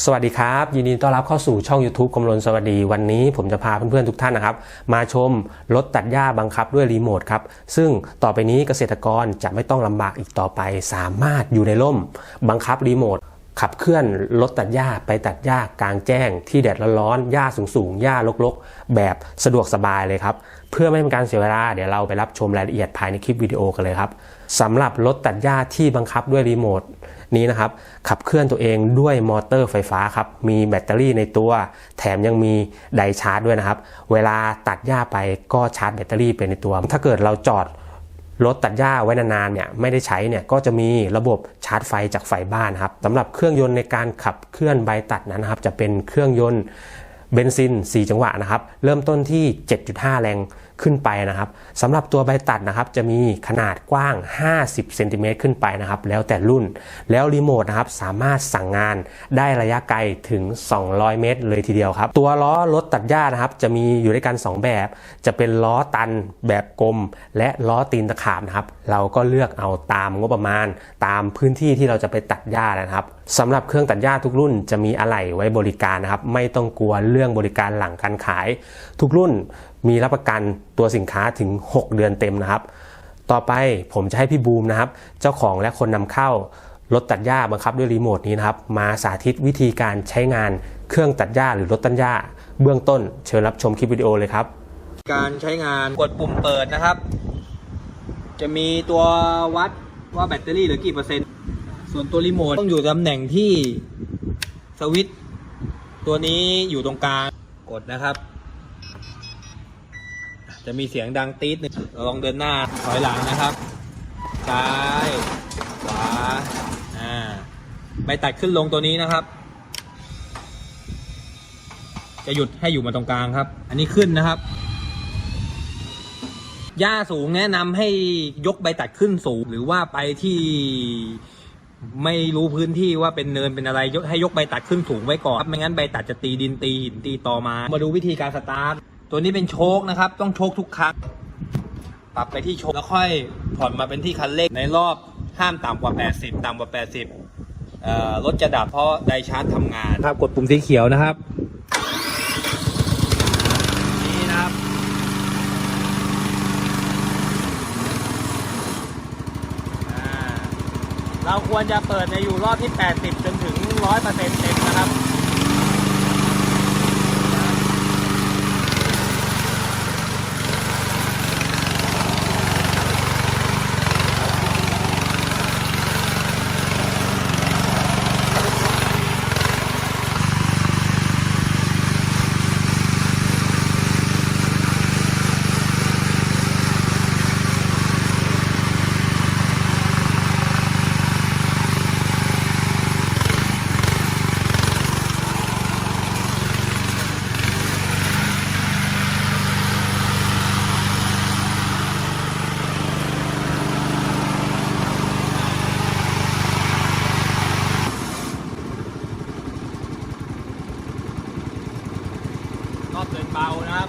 สวัสดีครับ ยินดีต้อนรับเข้าสู่ช่อง YouTube กำลนสวัสดีวันนี้ผมจะพาเพื่อนๆทุกท่านนะครับ มาชมรถตัดหญ้าบังคับด้วยรีโมทครับ ซึ่งต่อไปนี้เกษตรกรจะไม่ต้องลำบากอีกต่อไป สามารถอยู่ในร่ม บังคับรีโมท ขับเคลื่อนรถตัดหญ้าไปตัดหญ้ากลางแจ้ง ที่แดดร้อนๆหญ้าสูงๆหญ้ารกๆ แบบสะดวกสบายเลยครับ เพื่อไม่เป็นการเสียเวลาเดี๋ยวเราไปรับชมรายละเอียดภายในคลิปวิดีโอกันเลยครับสำหรับรถตัดหญ้าที่บังคับด้วยรีโมทนี้นะครับ ขับเคลื่อนตัวเองด้วยมอเตอร์ไฟฟ้าครับ มีแบตเตอรี่ในตัว แถมยังมีไดชาร์จด้วยนะครับ เวลาตัดหญ้าไปก็ชาร์จแบตเตอรี่ไปในตัว ถ้าเกิดเราจอด รถตัดหญ้าไว้นานๆเนี่ยไม่ได้ใช้เนี่ยก็จะมีระบบชาร์จไฟจากไฟบ้านครับสำหรับเครื่องยนต์ในการขับเคลื่อนใบตัดนั้นครับจะเป็นเครื่องยนต์เบนซิน 4 จังหวะนะครับ เริ่มต้นที่ 7.5 แรง ขึ้นไปนะครับสำหรับตัวใบตัดนะครับจะมีขนาดกว้าง 50เซนติเมตรขึ้นไปนะครับแล้วแต่รุ่นแล้วรีโมทนะครับสามารถสั่งงานได้ระยะไกลถึง 200 เมตร เลยทีเดียวครับ ตัวล้อรถตัดหญ้านะครับจะมีอยู่ด้วยกัน 2 แบบ จะเป็นล้อตันแบบกลม และล้อตีนตะขาบนะครับเราก็เลือกเอาตามงบประมาณ ตามพื้นที่ที่เราจะไปตัดหญ้านะครับสำหรับเครื่องตัดหญ้าทุกรุ่นจะมีอะไหล่ไว้บริการนะครับไม่ต้องกลัวเรื่องบริการหลังการขาย ทุกรุ่น มีรับประกันตัวสินค้าถึง 6 เดือนเต็มนะครับ ต่อไปผมจะให้พี่บูมนะครับ เจ้าของและคนนำเข้ารถตัดหญ้าบังคับด้วยรีโมทนี้นะครับ มาสาธิตวิธีการใช้งานเครื่องตัดหญ้าหรือรถตัดหญ้า เบื้องต้นเชิญรับชมคลิปวิดีโอเลยครับ การใช้งานกดปุ่มเปิดนะครับ จะมีตัววัดว่าแบตเตอรี่เหลือกี่เปอร์เซ็นต์ ส่วนตัวรีโมทต้องอยู่ตำแหน่งที่สวิตตัวนี้อยู่ตรงกลางกดนะครับ จะมีเสียงดังตี๊ดหนึ่งเราลองเดินหน้าถอยหลังนะครับ ซ้าย ขวา อ่าใบตัดขึ้นลงตัวนี้นะครับ จะหยุดให้อยู่มาตรงกลางครับ อันนี้ขึ้นนะครับ หญ้าสูงแนะนำให้ยกใบตัดขึ้นสูง หรือว่าไปที่ไม่รู้พื้นที่ว่าเป็นเนินเป็นอะไรยกให้ยกใบตัดขึ้นสูงไว้ก่อนครับไม่งั้นใบตัดจะตีดินตีหินตีตอมา มาดูวิธีการสตาร์ท ตัวนี้เป็นโชคนะครับ ต้องโชคทุกครั้ง ปรับไปที่โชคแล้วค่อยผ่อนมาเป็นที่คันเร่งในรอบห้ามต่ำกว่า 80 ต่ำกว่า 80เอ่อรถจะดับเพราะไดชาร์จทำงานครับกดปุ่มสีเขียวนะครับนี่นะครับอ่าเราควรจะเปิดในอยู่รอบที่ 80 จนถึง 100%เต็มนะค รอบเดินเบานะครับ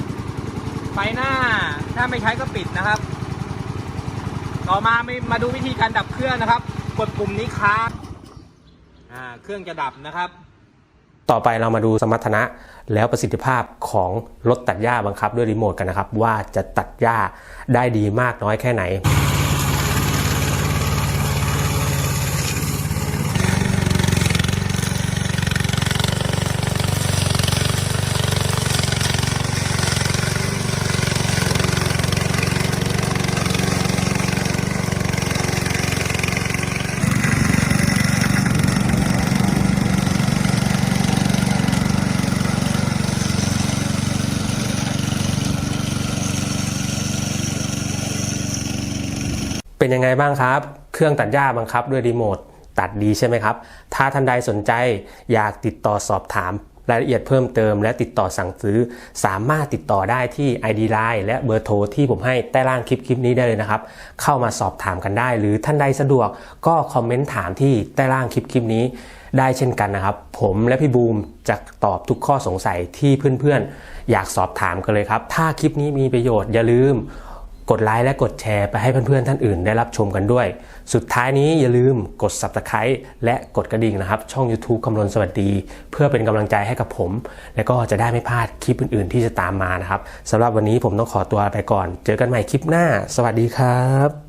ไฟหน้าถ้าไม่ใช้ก็ปิดนะครับ ต่อมาไม่มาดูวิธีการดับเครื่องนะครับ กดปุ่มนี้ค้างอ่าเครื่องจะดับนะครับ ต่อไปเรามาดูสมรรถนะแล้วประสิทธิภาพของรถตัดหญ้าบังคับด้วยรีโมทกันนะครับ ว่าจะตัดหญ้าได้ดีมากน้อยแค่ไหน เป็นยังไงบ้างครับ เครื่องตัดหญ้าบังคับด้วยรีโมทตัดดีใช่ไหมครับ ถ้าท่านใดสนใจอยากติดต่อสอบถามรายละเอียดเพิ่มเติมและติดต่อสั่งซื้อ สามารถติดต่อได้ที่ ID Line และเบอร์โทรที่ผมให้ใต้ล่างคลิปคลิปนี้ได้เลยนะครับ เข้ามาสอบถามกันได้ หรือท่านใดสะดวกก็คอมเมนต์ถามที่ใต้ล่างคลิปคลิปนี้ได้เช่นกันนะครับ ผมและพี่บูมจะตอบทุกข้อสงสัยที่เพื่อนๆ อยากสอบถามกันเลยครับ ถ้าคลิปนี้มีประโยชน์อย่าลืม กดไลค์และกดแชร์ไปให้เพื่อนๆท่านอื่นได้รับชมกันด้วย สุดท้ายนี้อย่าลืมกด subscribe และกดกระดิ่งนะครับ ช่อง YouTube คำนวณสวัสดี เพื่อเป็นกำลังใจให้กับผม และก็จะได้ไม่พลาดคลิปอื่นๆ ที่จะตามมานะครับสำหรับวันนี้ผมต้องขอตัวไปก่อน เจอกันใหม่คลิปหน้า สวัสดีครับ